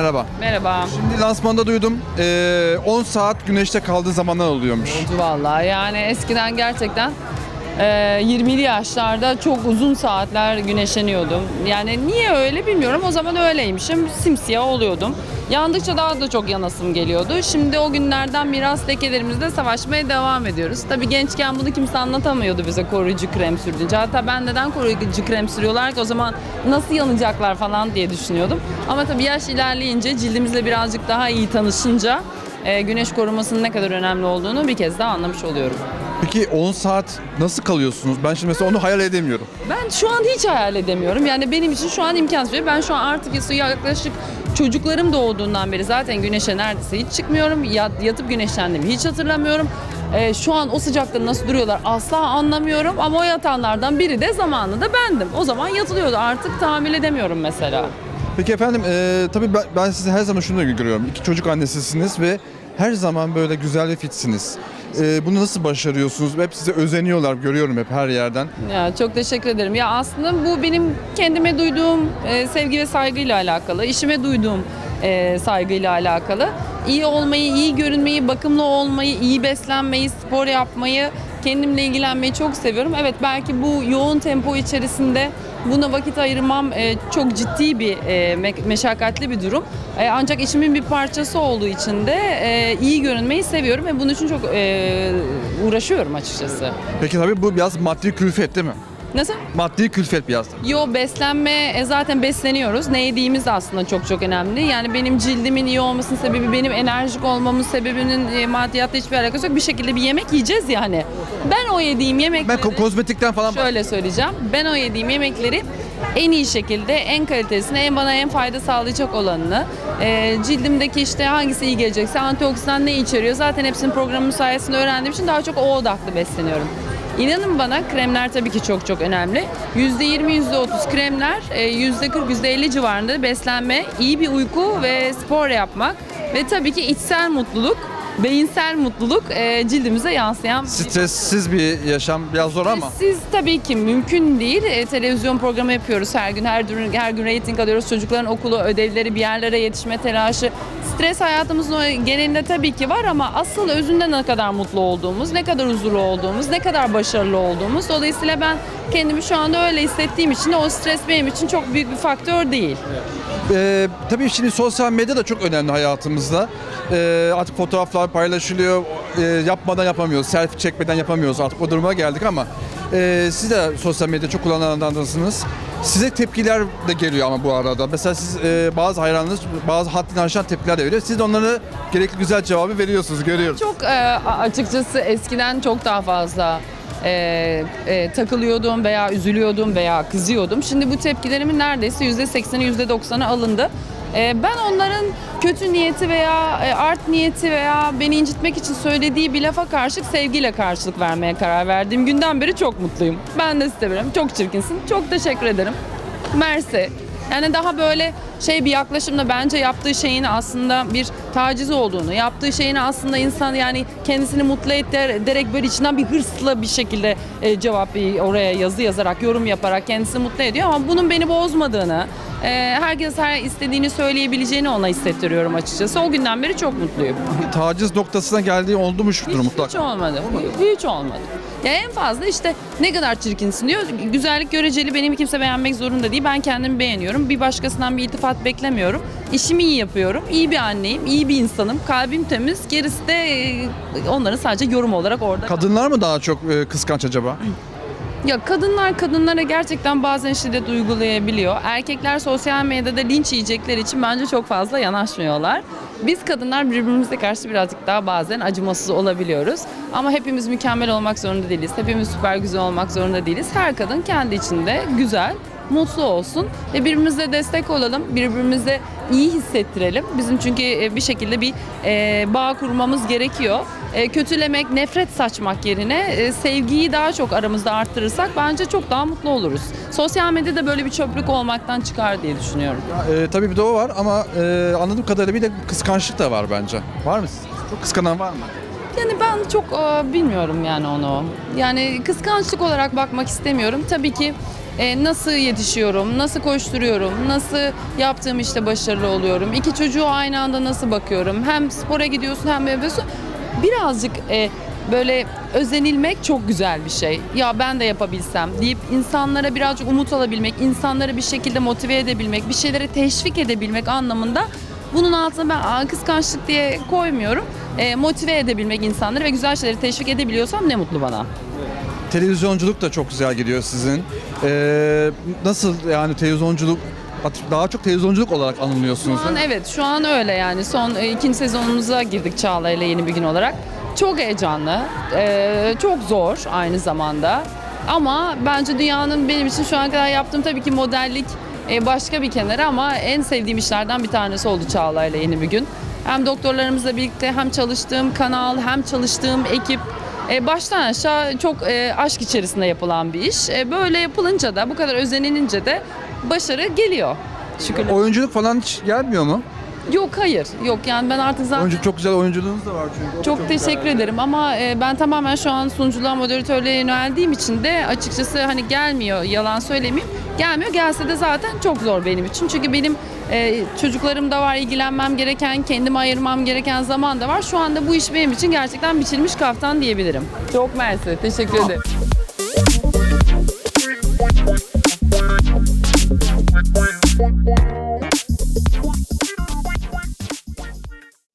Merhaba. Merhaba. Şimdi lansmanda duydum. Ee, 10 saat güneşte kaldığı zamanlar oluyormuş. Oldu vallahi. Yani eskiden gerçekten e, 20'li yaşlarda çok uzun saatler güneşleniyordum. Yani niye öyle bilmiyorum. O zaman öyleymişim. Simsiyah oluyordum. Yandıkça daha da çok yanasım geliyordu. Şimdi o günlerden miras lekelerimizle savaşmaya devam ediyoruz. Tabii gençken bunu kimse anlatamıyordu bize koruyucu krem sürdüğünce. Hatta ben neden koruyucu krem sürüyorlar ki o zaman nasıl yanacaklar falan diye düşünüyordum. Ama tabii yaş ilerleyince cildimizle birazcık daha iyi tanışınca e, güneş korumasının ne kadar önemli olduğunu bir kez daha anlamış oluyorum. Peki 10 saat nasıl kalıyorsunuz? Ben şimdi mesela onu hayal edemiyorum. Ben şu an hiç hayal edemiyorum. Yani benim için şu an imkansız. Ben şu an artık yaklaşık çocuklarım doğduğundan beri zaten güneşe neredeyse hiç çıkmıyorum. Yat- yatıp güneşlendiğimi hiç hatırlamıyorum. Ee, şu an o sıcakta nasıl duruyorlar asla anlamıyorum. Ama o yatanlardan biri de zamanında bendim. O zaman yatılıyordu. Artık tahammül edemiyorum mesela. Peki efendim e, tabii ben, ben sizi her zaman şunu da görüyorum. İki çocuk annesisiniz ve her zaman böyle güzel ve fitsiniz. E, bunu nasıl başarıyorsunuz? Hep size özeniyorlar görüyorum hep her yerden. Ya çok teşekkür ederim. Ya aslında bu benim kendime duyduğum e, sevgi ve saygıyla alakalı, işime duyduğum e, saygıyla alakalı. İyi olmayı, iyi görünmeyi, bakımlı olmayı, iyi beslenmeyi, spor yapmayı, kendimle ilgilenmeyi çok seviyorum. Evet belki bu yoğun tempo içerisinde buna vakit ayırmam e, çok ciddi bir e, me- meşakkatli bir durum. E, ancak işimin bir parçası olduğu için de iyi görünmeyi seviyorum ve bunun için çok uğraşıyorum açıkçası. Peki tabii bu biraz maddi külfet değil mi? Nasıl? Maddi külfet biraz. Yo beslenme e, zaten besleniyoruz. Ne yediğimiz de aslında çok çok önemli. Yani benim cildimin iyi olmasının sebebi benim enerjik olmamın sebebinin e, maddiyatla hiçbir alakası yok. Bir şekilde bir yemek yiyeceğiz yani. Ben o yediğim Ben yemekleri ko- kozmetikten falan şöyle söyleyeceğim. Ben o yediğim yemekleri en iyi şekilde, en kalitesini, en bana en fayda sağlayacak olanını, e, cildimdeki işte hangisi iyi gelecekse, antioksidan ne içeriyor zaten hepsini programın sayesinde öğrendiğim için daha çok o odaklı besleniyorum. İnanın bana kremler tabii ki çok çok önemli. %20, %30 kremler, e, %40, %50 civarında beslenme, iyi bir uyku ve spor yapmak ve tabii ki içsel mutluluk, beyinsel mutluluk e, cildimize yansıyan bir Stressiz bir yaşam biraz zor ama. siz tabii ki mümkün değil. E, televizyon programı yapıyoruz her gün. Her gün her gün reyting alıyoruz. Çocukların okulu, ödevleri, bir yerlere yetişme telaşı. Stres hayatımızın genelinde tabii ki var ama asıl özünde ne kadar mutlu olduğumuz, ne kadar huzurlu olduğumuz, ne kadar başarılı olduğumuz. Dolayısıyla ben kendimi şu anda öyle hissettiğim için o stres benim için çok büyük bir faktör değil. Ee, tabii şimdi sosyal medya da çok önemli hayatımızda. Ee, artık fotoğraflar paylaşılıyor. Ee, yapmadan yapamıyoruz. Selfie çekmeden yapamıyoruz. Artık o duruma geldik ama e, siz de sosyal medya çok kullananlardansınız. Size tepkiler de geliyor ama bu arada. Mesela siz e, bazı hayranlarınız bazı haddini aşan tepkiler de veriyor. Siz de onlara gerekli güzel cevabı veriyorsunuz, görüyoruz. Çok e, açıkçası eskiden çok daha fazla e, e, takılıyordum veya üzülüyordum veya kızıyordum. Şimdi bu tepkilerimin neredeyse %80'i %90'ı alındı. E, ben onların kötü niyeti veya e, art niyeti veya beni incitmek için söylediği bir lafa karşılık sevgiyle karşılık vermeye karar verdiğim günden beri çok mutluyum. Ben de size veriyorum. Çok çirkinsin. Çok teşekkür ederim. Mersi. Yani daha böyle şey bir yaklaşımla bence yaptığı şeyin aslında bir taciz olduğunu, yaptığı şeyin aslında insan yani kendisini mutlu ederek böyle içinden bir hırsla bir şekilde e, cevap oraya yazı yazarak, yorum yaparak kendisini mutlu ediyor ama bunun beni bozmadığını, e, herkes her istediğini söyleyebileceğini ona hissettiriyorum açıkçası. O günden beri çok mutluyum. Taciz noktasına geldiği oldu mu şudur Hiç, mutlaka? hiç olmadı. Hiç olmadı. Ya en fazla işte ne kadar çirkinsin diyor. Güzellik göreceli benim kimse beğenmek zorunda değil. Ben kendimi beğeniyorum. Bir başkasından bir iltifat beklemiyorum. İşimi iyi yapıyorum. İyi bir anneyim, iyi bir insanım. Kalbim temiz. Gerisi de e, onların sadece yorum olarak orada. Kadınlar mı daha çok e, kıskanç acaba? Ya kadınlar kadınlara gerçekten bazen şiddet uygulayabiliyor. Erkekler sosyal medyada linç yiyecekleri için bence çok fazla yanaşmıyorlar. Biz kadınlar birbirimize karşı birazcık daha bazen acımasız olabiliyoruz. Ama hepimiz mükemmel olmak zorunda değiliz. Hepimiz süper güzel olmak zorunda değiliz. Her kadın kendi içinde güzel, mutlu olsun ve birbirimize destek olalım, birbirimize iyi hissettirelim. Bizim çünkü e, bir şekilde bir e, bağ kurmamız gerekiyor. E, kötülemek, nefret saçmak yerine sevgiyi daha çok aramızda arttırırsak bence çok daha mutlu oluruz. Sosyal medyada böyle bir çöplük olmaktan çıkar diye düşünüyorum. E, tabii bir de o var ama e, anladığım kadarıyla bir de kıskançlık da var bence. Var mı? Çok kıskanan var mı? Yani ben çok e, bilmiyorum yani onu. Yani kıskançlık olarak bakmak istemiyorum. Tabii ki e, nasıl yetişiyorum, nasıl koşturuyorum, nasıl yaptığım işte başarılı oluyorum, iki çocuğu aynı anda nasıl bakıyorum, hem spora gidiyorsun hem yapıyorsun. Birazcık e, böyle özenilmek çok güzel bir şey. Ya ben de yapabilsem deyip insanlara birazcık umut alabilmek, insanları bir şekilde motive edebilmek, bir şeylere teşvik edebilmek anlamında bunun altına ben "Aa, kıskançlık diye koymuyorum. E, motive edebilmek insanları ve güzel şeyleri teşvik edebiliyorsam ne mutlu bana. Televizyonculuk da çok güzel gidiyor sizin. Ee, nasıl yani televizyonculuk daha çok televizyonculuk olarak anılıyorsunuz. Şu an evet şu an öyle yani son e, ikinci sezonumuza girdik Çağla ile yeni bir gün olarak. Çok heyecanlı, e, çok zor aynı zamanda. Ama bence dünyanın benim için şu ana kadar yaptığım tabii ki modellik e, başka bir kenara ama en sevdiğim işlerden bir tanesi oldu Çağla ile yeni bir gün. Hem doktorlarımızla birlikte hem çalıştığım kanal hem çalıştığım ekip e, baştan aşağı çok e, aşk içerisinde yapılan bir iş. E, böyle yapılınca da bu kadar özenilince de başarı geliyor. Şükürler. Oyunculuk falan hiç gelmiyor mu? Yok hayır. Yok yani ben artık zaten Oyuncu çok güzel oyunculuğunuz da var çünkü. Da çok teşekkür ederim ama e, ben tamamen şu an sunuculuğa moderatörlüğe yöneldiğim için de açıkçası hani gelmiyor yalan söylemeyeyim. Gelmiyor. Gelse de zaten çok zor benim için. Çünkü benim e, çocuklarım da var, ilgilenmem gereken, kendime ayırmam gereken zaman da var. Şu anda bu iş benim için gerçekten biçilmiş kaftan diyebilirim. Çok mersi. Teşekkür ederim.